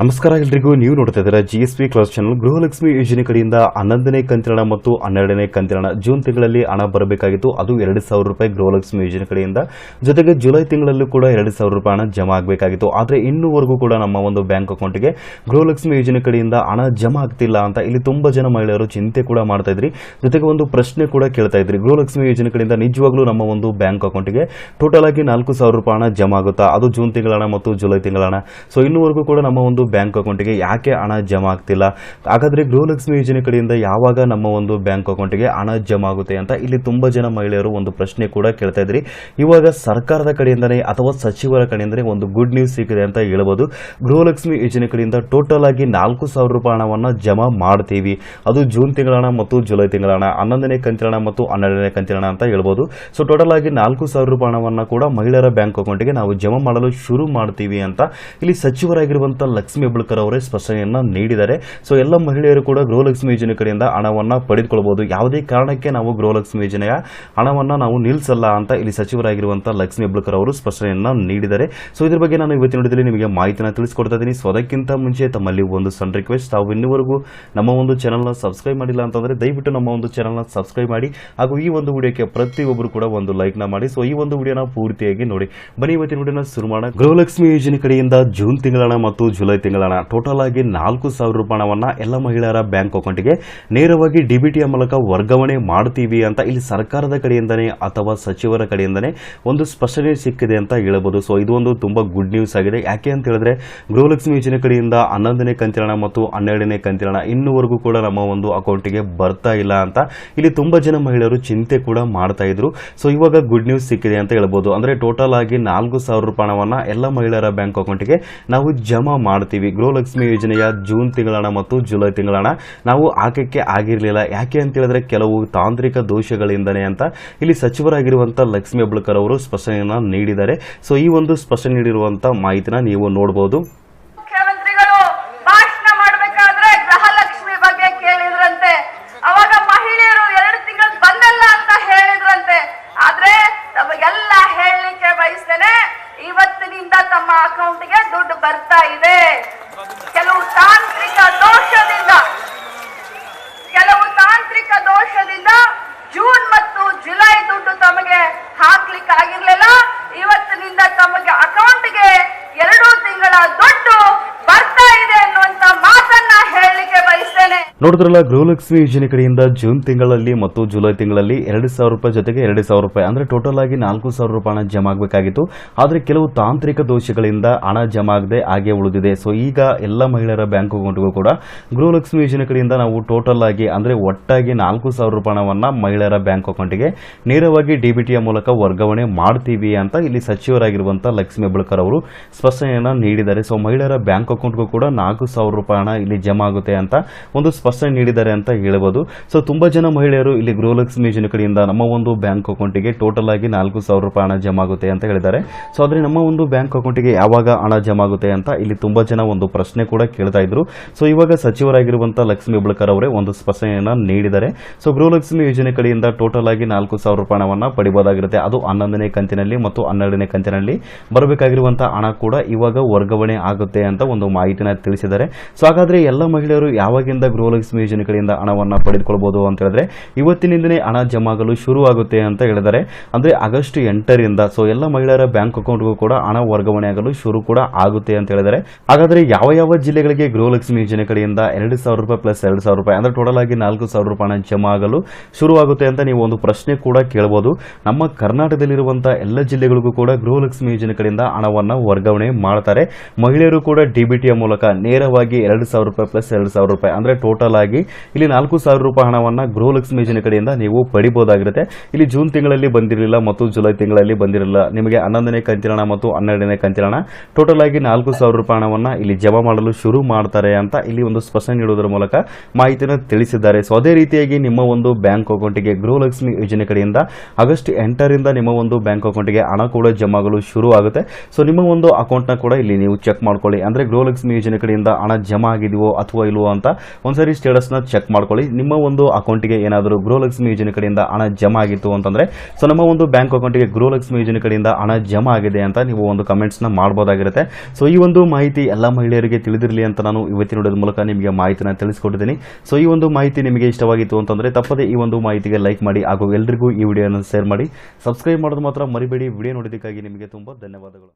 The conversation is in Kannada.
ನಮಸ್ಕಾರ ಎಲ್ರಿಗೂ. ನೀವು ನೋಡ್ತಾ ಇದ್ದೀರಾ G S P class channel Gruhalakshmi ಯೋಜನೆ ಕಡೆಯಿಂದ ಹನ್ನೊಂದನೇ ಕಂತಿರಣ ಮತ್ತು ಹನ್ನೆರಡನೇ ಕಂತಿರಣ ಜೂನ್ ತಿಂಗಳಲ್ಲಿ ಹಣ ಬರಬೇಕಾಗಿತ್ತು. ಅದು ಎರಡು ಸಾವಿರ ರೂಪಾಯಿ ಗೃಹಲಕ್ಷ್ಮಿ ಯೋಜನೆ ಕಡೆಯಿಂದ. ಜೊತೆಗೆ ಜುಲೈ ತಿಂಗಳಲ್ಲೂ ಕೂಡ ಎರಡು ಸಾವಿರ ರೂಪಾಯಿ ಹಣ ಜಮಾ ಆಗಬೇಕಾಗಿತ್ತು. ಆದರೆ ಇನ್ನೂವರೆಗೂ ಕೂಡ ನಮ್ಮ ಒಂದು ಬ್ಯಾಂಕ್ ಅಕೌಂಟ್ಗೆ ಗೃಹಲಕ್ಷ್ಮಿ ಯೋಜನೆ ಕಡೆಯಿಂದ ಹಣ ಜಮಾ ಆಗ್ತಿಲ್ಲ ಅಂತ ಇಲ್ಲಿ ತುಂಬ ಜನ ಮಹಿಳೆಯರು ಚಿಂತೆ ಕೂಡ ಮಾಡ್ತಾ ಇದ್ರಿ. ಜೊತೆಗೆ ಒಂದು ಪ್ರಶ್ನೆ ಕೂಡ ಕೇಳ್ತಾ ಇದ್ರಿ. ಗೃಹಲಕ್ಷ್ಮಿ ಯೋಜನೆ ಕಡೆಯಿಂದ ನಿಜವಾಗ್ಲೂ ನಮ್ಮ ಒಂದು ಬ್ಯಾಂಕ್ ಅಕೌಂಟ್ಗೆ ಟೋಟಲ್ ಆಗಿ ನಾಲ್ಕು ಸಾವಿರ ರೂಪಾಯಿ ಹಣ ಜಮಾ ಆಗುತ್ತಾ? ಅದು ಜೂನ್ ತಿಂಗಳ ಮತ್ತು ಜುಲೈ ತಿಂಗಳ ಹಣ ಸೊ ಇನ್ನೂವರೆಗೂ ಕೂಡ ನಮ್ಮ ಒಂದು ಬ್ಯಾಂಕ್ ಅಕೌಂಟಿಗೆ ಯಾಕೆ ಹಣ ಜಮಾ ಆಗ್ತಿಲ್ಲ? ಹಾಗಾದ್ರೆ ಗೃಹಲಕ್ಷ್ಮಿ ಯೋಜನೆ ಕಡೆಯಿಂದ ಯಾವಾಗ ನಮ್ಮ ಒಂದು ಬ್ಯಾಂಕ್ ಅಕೌಂಟಿಗೆ ಹಣ ಜಮಾ ಆಗುತ್ತೆ ಅಂತ ಇಲ್ಲಿ ತುಂಬಾ ಜನ ಮಹಿಳೆಯರು ಒಂದು ಪ್ರಶ್ನೆ ಕೂಡ ಕೇಳ್ತಾ ಇದ್ರಿ. ಇವಾಗ ಸರ್ಕಾರದ ಕಡೆಯಿಂದನೇ ಅಥವಾ ಸಚಿವರ ಕಡೆಯಿಂದನೇ ಒಂದು ಗುಡ್ ನ್ಯೂಸ್ ಸಿಕ್ಕಿದೆ ಅಂತ ಹೇಳ್ಬೋದು. ಗೃಹಲಕ್ಷ್ಮಿ ಯೋಜನೆ ಕಡೆಯಿಂದ ಟೋಟಲ್ ಆಗಿ ನಾಲ್ಕು ಸಾವಿರ ರೂಪಾಯಿ ಹಣವನ್ನು ಜಮಾ ಮಾಡ್ತೀವಿ. ಅದು ಜೂನ್ ತಿಂಗಳ ಮತ್ತು ಜುಲೈ ತಿಂಗಳ ಹಣ, ಹನ್ನೊಂದನೇ ಕಂತಿನ ಮತ್ತು ಹನ್ನೆರಡನೇ ಕಂತಿನ ಅಂತ ಹೇಳ್ಬೋದು. ಸೊ ಟೋಟಲ್ ಆಗಿ ನಾಲ್ಕು ಸಾವಿರ ರೂಪಾಯಿ ಹಣವನ್ನು ಕೂಡ ಮಹಿಳೆಯರ ಬ್ಯಾಂಕ್ ಅಕೌಂಟ್ಗೆ ನಾವು ಜಮಾ ಮಾಡಲು ಶುರು ಮಾಡ್ತೀವಿ ಅಂತ ಇಲ್ಲಿ ಸಚಿವರಾಗಿರುವಂತಹ ಲಕ್ಷ್ಮಿ ಹೆಬ್ಬಳ್ಕರ್ ಅವರೇ ಸ್ಪಷ್ಟನೆಯನ್ನ ನೀಡಿದ್ದಾರೆ. ಸೊ ಎಲ್ಲ ಮಹಿಳೆಯರು ಕೂಡ ಗೃಹಲಕ್ಷ್ಮಿ ಯೋಜನೆ ಕಡೆಯಿಂದ ಹಣವನ್ನ ಪಡೆದುಕೊಳ್ಳಬಹುದು ಯಾವುದೇ ಕಾರಣಕ್ಕೆ ನಾವು ಗೃಹಲಕ್ಷ್ಮಿ ಯೋಜನೆಯ ಹಣವನ್ನ ನಾವು ನಿಲ್ಲಿಸಲ್ಲ ಅಂತ ಇಲ್ಲಿ ಸಚಿವರಾಗಿರುವಂತಹ ಲಕ್ಷ್ಮಿ ಹೆಬ್ಬಳ್ಕರ್ ಅವರು ಸ್ಪಷ್ಟನೆಯನ್ನ ನೀಡಿದ್ದಾರೆ. ಸೊ ಇದ್ರ ಬಗ್ಗೆ ನಾನು ಇವತ್ತಿನ ವಿಡಿಯೋದಲ್ಲಿ ನಿಮಗೆ ಮಾಹಿತಿನ ತಿಳಿಸ್ಕೊಡ್ತಾ ಇದ್ದೀನಿ. ಸೊ ಅದಕ್ಕಿಂತ ಮುಂಚೆ ತಮ್ಮಲ್ಲಿ ಒಂದು ಸಣ್ಣ ರಿಕ್ವೆಸ್ಟ್ ತಾವು ಇನ್ನೂವರೆಗೂ ನಮ್ಮ ಒಂದು ಚಾನಲ್ನ ಸಬ್ಸ್ಕ್ರೈಬ್ ಮಾಡಿಲ್ಲ ಅಂತಂದ್ರೆ ದಯವಿಟ್ಟು ನಮ್ಮ ಒಂದು ಚಾನಲ್ನ ಸಬ್ಸ್ಕ್ರೈಬ್ ಮಾಡಿ. ಹಾಗೂ ಈ ಒಂದು ವಿಡಿಯೋಕ್ಕೆ ಪ್ರತಿಯೊಬ್ಬರು ಕೂಡ ಒಂದು ಲೈಕ್ನ ಮಾಡಿ. ಸೊ ಈ ಒಂದು ವಿಡಿಯೋನ ಪೂರ್ತಿಯಾಗಿ ನೋಡಿ. ಬನ್ನಿ, ಇವತ್ತಿನ ವಿಡಿಯೋನ ಶುರು ಮಾಡೋಣ. ಗೃಹಲಕ್ಷ್ಮಿ ಯೋಜನೆ ಕಡೆಯಿಂದ ಜೂನ್ ತಿಂಗಳ ಮತ್ತು ಜುಲೈ ತಿಂಗಳ ಟೋಟಲ್ ಆಗಿ ನಾಲ್ಕು ಸಾವಿರ ರೂಪಾಯಿ ಎಲ್ಲ ಮಹಿಳೆಯರ ಬ್ಯಾಂಕ್ ಅಕೌಂಟ್ಗೆ ನೇರವಾಗಿ ಡಿಬಿಟಿಯ ಮೂಲಕ ವರ್ಗಾವಣೆ ಮಾಡ್ತೀವಿ ಅಂತ ಇಲ್ಲಿ ಸರ್ಕಾರದ ಕಡೆಯಿಂದನೇ ಅಥವಾ ಸಚಿವರ ಕಡೆಯಿಂದನೇ ಒಂದು ಸ್ಪಷ್ಟನೆ ಸಿಕ್ಕಿದೆ ಅಂತ ಹೇಳಬಹುದು ಸೊ ಇದು ಒಂದು ತುಂಬಾ ಗುಡ್ ನ್ಯೂಸ್ ಆಗಿದೆ. ಯಾಕೆ ಅಂತ ಹೇಳಿದ್ರೆ, ಗೃಹಲಕ್ಷ್ಮಿ ಯೋಜನೆ ಕಡೆಯಿಂದ ಹನ್ನೊಂದನೇ ಕಂತಿನ ಮತ್ತು ಹನ್ನೆರಡನೇ ಕಂತಿನ ಹಣ ಇನ್ನೂವರೆಗೂ ಕೂಡ ನಮ್ಮ ಒಂದು ಅಕೌಂಟ್ಗೆ ಬರ್ತಾ ಇಲ್ಲ ಅಂತ ಇಲ್ಲಿ ತುಂಬಾ ಜನ ಮಹಿಳೆಯರು ಚಿಂತೆ ಕೂಡ ಮಾಡ್ತಾ ಇದ್ರು. ಸೊ ಇವಾಗ ಗುಡ್ ನ್ಯೂಸ್ ಸಿಕ್ಕಿದೆ ಅಂತ ಹೇಳ್ಬೋದು. ಅಂದ್ರೆ ಟೋಟಲ್ ಆಗಿ ನಾಲ್ಕು ಸಾವಿರ ರೂಪಾಯಿ ಎಲ್ಲ ಮಹಿಳೆಯರ ಬ್ಯಾಂಕ್ ಅಕೌಂಟ್ಗೆ ನಾವು ಜಮಾ ಮಾಡ್ತೀವಿ. ಗೃಹಲಕ್ಷ್ಮಿ ಯೋಜನೆಯ ಜೂನ್ ತಿಂಗಳ ಮತ್ತು ಜುಲೈ ತಿಂಗಳ ನಾವು ಹಾಕಕ್ಕೆ ಆಗಿರಲಿಲ್ಲ. ಯಾಕೆ ಅಂತ ಹೇಳಿದ್ರೆ ಕೆಲವು ತಾಂತ್ರಿಕ ದೋಷಗಳಿಂದನೇ ಅಂತ. ಇಲ್ಲಿ ಸಚಿವರಾಗಿರುವಂತಹ ಲಕ್ಷ್ಮಿ ಅಬ್ಳಕರ್ ಅವರು ಸ್ಪಷ್ಟನೆಯನ್ನ ನೀಡಿದ್ದಾರೆ. ಸೊ ಈ ಒಂದು ಸ್ಪಷ್ಟನೆ ನೀಡಿರುವಂತಹ ಮಾಹಿತಿನ ನೀವು ನೋಡಬಹುದು ಮುಖ್ಯಮಂತ್ರಿಗಳು, ಭಾಷಣ ಮಾಡಬೇಕಾದ್ರೆ ಗೃಹಲಕ್ಷ್ಮಿ ಬಗ್ಗೆ ಕೇಳಿದ್ರಂತೆ ಅವಾಗ ಮಹಿಳೆಯರು ಎರಡು ತಿಂಗಳು ಬಂದಲ್ಲ ಅಂತ ಹೇಳಿದ್ರಂತೆ ಆದ್ರೆ ತಮಗೆಲ್ಲ ಹೇಳಲಿಕ್ಕೆ ಬಯಸ್ತೇನೆ ಇವತ್ತಿನಿಂದ ತಮ್ಮ ಅಕೌಂಟ್ಗೆ ದುಡ್ಡು ಬರ್ತಾ ಇದೆ ಕೆಲವು ತಾಂತ್ರಿಕ ದೋಷದಿಂದ ಕೆಲವು ತಾಂತ್ರಿಕ ದೋಷದಿಂದ ಜೂನ್ ಮತ್ತು ಜುಲೈ ದುಡ್ಡು ತಮಗೆ ಹಾಕ್ಲಿಕ್ಕೆ ಆಗಿರ್ಲಿಲ್ಲ ಇವತ್ತಿನಿಂದ ತಮಗೆ ಅಕೌಂಟ್ಗೆ ಎರಡು ತಿಂಗಳ ದುಡ್ಡು ಬರ್ತಾ ಇದೆ ಅನ್ನುವಂತ ಮಾತನ್ನ ಹೇಳಲಿಕ್ಕೆ ಬಯಸ್ತೇನೆ ನೋಡಿದ್ರಲ್ಲ, ಗೃಹಲಕ್ಷ್ಮಿ ಯೋಜನೆ ಕಡೆಯಿಂದ ಜೂನ್ ತಿಂಗಳಲ್ಲಿ ಮತ್ತು ಜುಲೈ ತಿಂಗಳಲ್ಲಿ ಎರಡು ಸಾವಿರ ರೂಪಾಯಿ ಜೊತೆಗೆ ಎರಡು ಸಾವಿರ ರೂಪಾಯಿ, ಅಂದ್ರೆ ಟೋಟಲ್ ಆಗಿ ನಾಲ್ಕು ಸಾವಿರ ರೂಪಾಯಿ ಹಣ ಜಮಾ ಆಗಬೇಕಾಗಿತ್ತು. ಆದರೆ ಕೆಲವು ತಾಂತ್ರಿಕ ದೋಷಗಳಿಂದ ಹಣ ಜಮಾ ಆಗದೆ ಹಾಗೆ ಉಳಿದಿದೆ. ಸೊ ಈಗ ಎಲ್ಲ ಮಹಿಳೆಯರ ಬ್ಯಾಂಕ್ ಅಕೌಂಟ್ಗೂ ಕೂಡ ಗೃಹಲಕ್ಷ್ಮಿ ಯೋಜನೆ ಕಡೆಯಿಂದ ನಾವು ಟೋಟಲ್ ಆಗಿ, ಅಂದರೆ ಒಟ್ಟಾಗಿ ನಾಲ್ಕು ಸಾವಿರ ರೂಪಾಯಿ ಮಹಿಳೆಯರ ಬ್ಯಾಂಕ್ ಅಕೌಂಟ್ಗೆ ನೇರವಾಗಿ ಡಿಬಿಟಿಯ ಮೂಲಕ ವರ್ಗಾವಣೆ ಮಾಡ್ತೀವಿ ಅಂತ ಇಲ್ಲಿ ಸಚಿವರಾಗಿರುವಂತಹ ಲಕ್ಷ್ಮಿ ಬಳಕರ್ ಅವರು ಸ್ಪಷ್ಟನೆಯನ್ನು ನೀಡಿದ್ದಾರೆ. ಸೊ ಮಹಿಳೆಯರ ಬ್ಯಾಂಕ್ ಅಕೌಂಟ್ಗೂ ಕೂಡ ನಾಲ್ಕು ಸಾವಿರ ರೂಪಾಯಿ ಇಲ್ಲಿ ಜಮಾ ಆಗುತ್ತೆ ಅಂತ ಒಂದು ಸ್ಪಷ್ಟನೆ ನೀಡಿದ್ದಾರೆ ಅಂತ ಹೇಳಬಹುದು ಸೊ ತುಂಬಾ ಜನ ಮಹಿಳೆಯರು ಇಲ್ಲಿ ಗೃಹಲಕ್ಷ್ಮಿ ಯೋಜನೆ ಕಡೆಯಿಂದ ನಮ್ಮ ಒಂದು ಬ್ಯಾಂಕ್ ಅಕೌಂಟಿಗೆ ಟೋಟಲ್ ಆಗಿ ನಾಲ್ಕು ಸಾವಿರ ರೂಪಾಯಿ ಹಣ ಜಮಾ ಆಗುತ್ತೆ ಅಂತ ಹೇಳಿದ್ದಾರೆ. ಸೊ ಆದ್ರೆ ನಮ್ಮ ಒಂದು ಬ್ಯಾಂಕ್ ಅಕೌಂಟಿಗೆ ಯಾವಾಗ ಹಣ ಜಮಾ ಆಗುತ್ತೆ ಅಂತ ಇಲ್ಲಿ ತುಂಬಾ ಜನ ಒಂದು ಪ್ರಶ್ನೆ ಕೂಡ ಕೇಳ್ತಾ ಇದ್ರು. ಸೊ ಇವಾಗ ಸಚಿವರಾಗಿರುವಂತಹ ಲಕ್ಷ್ಮಿ ಹೆಬ್ಬಳ್ಕರ್ ಅವರೇ ಒಂದು ಸ್ಪಷ್ಟನೆಯನ್ನ ನೀಡಿದ್ದಾರೆ. ಸೊ ಗೃಹಲಕ್ಷ್ಮಿ ಯೋಜನೆ ಕಡೆಯಿಂದ ಟೋಟಲ್ ಆಗಿ ನಾಲ್ಕು ಸಾವಿರ ರೂಪಾಯಿ ಹಣವನ್ನು ಪಡಿಬೋದಾಗಿರುತ್ತೆ. ಅದು ಹನ್ನೊಂದನೇ ಕಂತಿನಲ್ಲಿ ಮತ್ತು ಹನ್ನೆರಡನೇ ಕಂತಿನಲ್ಲಿ ಬರಬೇಕಾಗಿರುವಂತಹ ಹಣ ಕೂಡ ಇವಾಗ ವರ್ಗಾವಣೆ ಆಗುತ್ತೆ ಅಂತ ಒಂದು ಮಾಹಿತಿನ ತಿಳಿಸಿದ್ದಾರೆ. ಸೊ ಹಾಗಾದ್ರೆ ಎಲ್ಲ ಮಹಿಳೆಯರು ಯಾವಾಗಿಂದ ಗೃಹಲಕ್ಷ್ಮಿ ಯೋಜನೆ ಯೋಜನೆಗಳಿಂದ ಹಣವನ್ನು ಪಡೆದುಕೊಳ್ಬಹುದು ಅಂತ ಹೇಳಿದ್ರೆ ಇವತ್ತಿನಿಂದನೇ ಹಣ ಜಮಾಗಲು ಶುರು ಆಗುತ್ತೆ ಅಂತ ಹೇಳಿದ್ದಾರೆ. ಅಂದರೆ ಆಗಸ್ಟ್ ಎಂಟರಿಂದ ಸೊ ಎಲ್ಲ ಮಹಿಳೆಯರ ಬ್ಯಾಂಕ್ ಅಕೌಂಟ್ಗೂ ಕೂಡ ಹಣ ವರ್ಗಾವಣೆ ಆಗಲು ಶುರು ಕೂಡ ಆಗುತ್ತೆ ಅಂತ ಹೇಳಿದರೆ ಹಾಗಾದರೆ ಯಾವ ಯಾವ ಜಿಲ್ಲೆಗಳಿಗೆ ಗೃಹಲಕ್ಷ್ಮಿ ಯೋಜನೆ ಕಡೆಯಿಂದ ಎರಡು ಸಾವಿರ ರೂಪಾಯಿ ಪ್ಲಸ್ ಎರಡು ಸಾವಿರ ರೂಪಾಯಿ ಅಂದರೆ ಟೋಟಲ್ ಆಗಿ ನಾಲ್ಕು ಸಾವಿರ ರೂಪಾಯಿ ಹಣ ಜಮಾ ಆಗಲು ಶುರುವಾಗುತ್ತೆ ಅಂತ ನೀವು ಒಂದು ಪ್ರಶ್ನೆ ಕೂಡ ಕೇಳಬಹುದು ನಮ್ಮ ಕರ್ನಾಟಕದಲ್ಲಿರುವಂತಹ ಎಲ್ಲ ಜಿಲ್ಲೆಗಳಿಗೂ ಕೂಡ ಗೃಹಲಕ್ಷ್ಮಿ ಯೋಜನೆ ಕಡೆಯಿಂದ ಹಣವನ್ನು ವರ್ಗಾವಣೆ ಮಾಡ್ತಾರೆ. ಮಹಿಳೆಯರು ಕೂಡ ಡಿಬಿಟಿಯ ಮೂಲಕ ನೇರವಾಗಿ ಎರಡು ಸಾವಿರ ರೂಪಾಯಿ ಪ್ಲಸ್ ಎರಡು ಸಾವಿರ ರೂಪಾಯಿ ಅಂದರೆ ಟೋಟಲ್ ಆಗಿ ಇಲ್ಲಿ ನಾಲ್ಕು ಸಾವಿರ ರೂಪಾಯಿ ಹಣವನ್ನ ಗೃಹಲಕ್ಷ್ಮಿ ಯೋಜನೆ ಕಡೆಯಿಂದ ನೀವು ಪಡಿಬಹುದಾಗಿರುತ್ತೆ. ಇಲ್ಲಿ ಜೂನ್ ತಿಂಗಳಲ್ಲಿ ಬಂದಿರಲಿಲ್ಲ ಮತ್ತು ಜುಲೈ ತಿಂಗಳಲ್ಲಿ ಬಂದಿರಲಿಲ್ಲ. ನಿಮಗೆ ಹನ್ನೊಂದನೇ ಕಂತಿನ ಮತ್ತು ಹನ್ನೆರಡನೇ ಕಂತಿನ ಟೋಟಲ್ ಆಗಿ ನಾಲ್ಕು ಸಾವಿರ ರೂಪಾಯಿ ಹಣವನ್ನ ಇಲ್ಲಿ ಜಮಾ ಮಾಡಲು ಶುರು ಮಾಡ್ತಾರೆ ಅಂತ ಇಲ್ಲಿ ಒಂದು ಸ್ಪಷ್ಟನೆ ನೀಡುವುದರ ಮೂಲಕ ಮಾಹಿತಿಯನ್ನು ತಿಳಿಸಿದ್ದಾರೆ. ಸೊ ಅದೇ ರೀತಿಯಾಗಿ ನಿಮ್ಮ ಒಂದು ಬ್ಯಾಂಕ್ ಅಕೌಂಟಿಗೆ ಗೃಹಲಕ್ಷ್ಮಿ ಯೋಜನೆ ಕಡೆಯಿಂದ ಆಗಸ್ಟ್ ಎಂಟರಿಂದ ನಿಮ್ಮ ಒಂದು ಬ್ಯಾಂಕ್ ಅಕೌಂಟಿಗೆ ಹಣ ಕೂಡ ಜಮಾ ಆಗಲು ಶುರು ಆಗುತ್ತೆ. ಸೊ ನಿಮ್ಮ ಒಂದು ಅಕೌಂಟ್ನ ಕೂಡ ಇಲ್ಲಿ ನೀವು ಚೆಕ್ ಮಾಡ್ಕೊಳ್ಳಿ. ಅಂದ್ರೆ ಗೃಹಲಕ್ಷ್ಮಿ ಯೋಜನೆ ಕಡೆಯಿಂದ ಹಣ ಜಮಾ ಆಗಿದೆಯೋ ಅಥವಾ ಇಲ್ವೋ ಅಂತ ಒಂದ್ಸರಿ ಒಂದ್ಸರಿ ಸ್ಟೇಟಸ್ನ ಚೆಕ್ ಮಾಡ್ಕೊಳ್ಳಿ. ನಿಮ್ಮ ಒಂದು ಅಕೌಂಟಿಗೆ ಏನಾದರೂ ಗೃಹಲಕ್ಷ್ಮಿ ಯೋಜನೆ ಕಡೆಯಿಂದ ಹಣ ಜಮಾ ಆಗಿತ್ತು ಅಂತಂದ್ರೆ ಸೊ ನಮ್ಮ ಒಂದು ಬ್ಯಾಂಕ್ ಅಕೌಂಟಿಗೆ ಗೃಹಲಕ್ಷ್ಮಿ ಯೋಜನೆ ಕಡೆಯಿಂದ ಹಣ ಜಮಾ ಆಗಿದೆ ಅಂತ ನೀವು ಒಂದು ಕಮೆಂಟ್ಸ್ನ ಮಾಡ್ಬೋದಾಗಿರುತ್ತೆ. ಸೊ ಈ ಒಂದು ಮಾಹಿತಿ ಎಲ್ಲ ಮಹಿಳೆಯರಿಗೆ ತಿಳಿದಿರಲಿ ಅಂತ ನಾನು ಇವತ್ತಿನ ನೋಡೋದ ಮೂಲಕ ನಿಮಗೆ ಮಾಹಿತಿನ ತಿಳಿಸ್ಕೊಟ್ಟಿದ್ದೀನಿ. ಸೊ ಈ ಒಂದು ಮಾಹಿತಿ ನಿಮಗೆ ಇಷ್ಟವಾಗಿತ್ತು ಅಂತಂದ್ರೆ, ತಪ್ಪದೆ ಈ ಒಂದು ಮಾಹಿತಿಗೆ ಲೈಕ್ ಮಾಡಿ, ಹಾಗೂ ಎಲ್ರಿಗೂ ಈ ವಿಡಿಯೋನ ಶೇರ್ ಮಾಡಿ. ಸಬ್ಸ್ಕ್ರೈಬ್ ಮಾಡೋದು ಮಾತ್ರ ಮರಿಬೇಡಿ. ವಿಡಿಯೋ ನೋಡೋದಕ್ಕಾಗಿ ನಿಮಗೆ ತುಂಬ ಧನ್ಯವಾದಗಳು.